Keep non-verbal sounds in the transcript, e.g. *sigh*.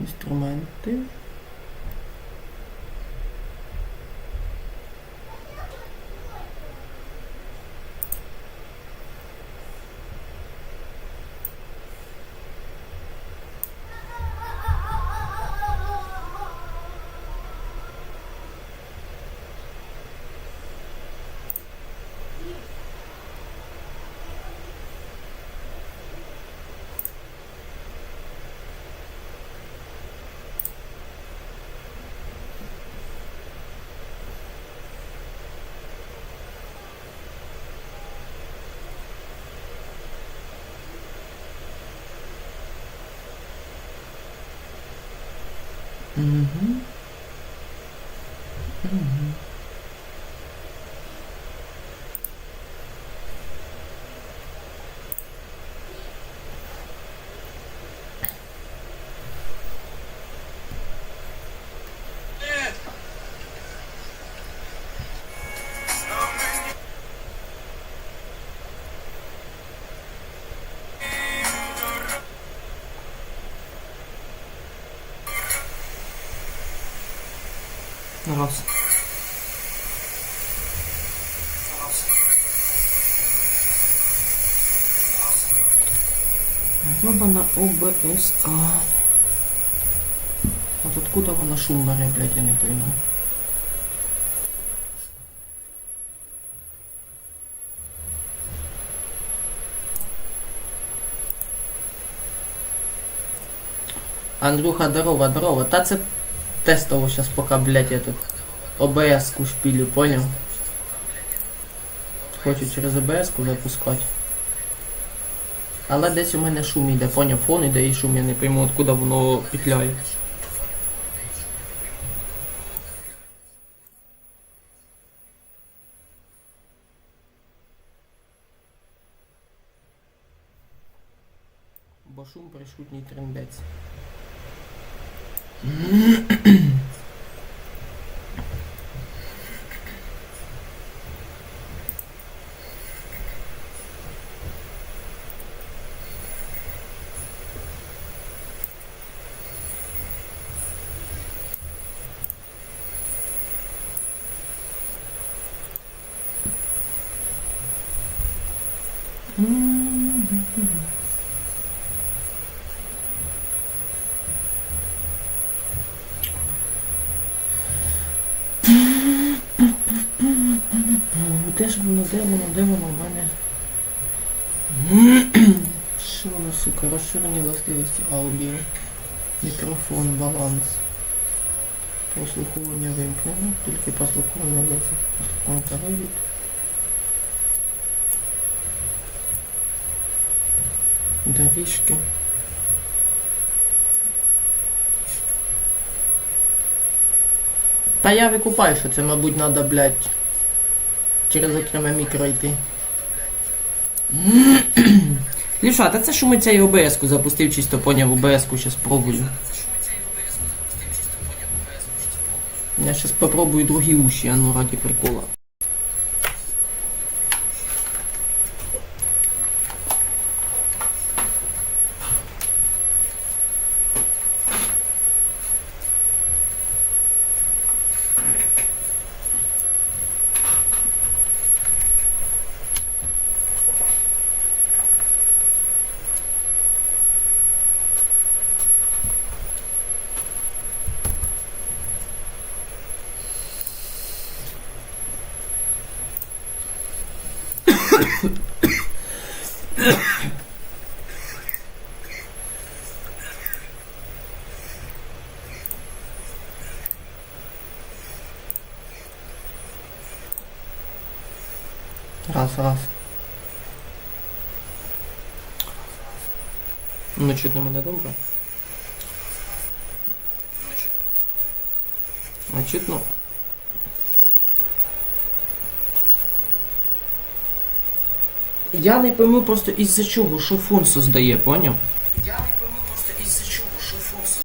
Інструменти. Mm-hmm. Mm-hmm. Раз. Гробана ОБСК. Вот откуда вона шум бере, блядь, я не пойму. Андрюха, здорово, здорово. Та це тестово сейчас пока, блядь, этот ОБС-ку шпилю, понял? Хочу через ОБС-ку запускати. Але десь у мене шум іде, поняв, фон іде і шум, я не пойму, откуда воно петляє. Бо шум присутній трендець. Де ж воно, де воно, де воно в мене? Що воно, сука, розширені властивості аудіо. Мікрофон, баланс. Прослуховування вимкнено, тільки прослуховування власне. Прослуховування та. Доріжки. Та я викупаю, що це, мабуть, треба, блядь, через окреме мікро йти. *clears throat* Ліша, та це ми цей ОБС-ку запустив, чисто поняв ОБС-ку, щас пробую. Я щас попробую другі уші, а ну раді прикола. Раз, раз. Ну, чутно мене добре. А чутно. Я не пойму просто із-за чого, що фон создає, поняв? Я не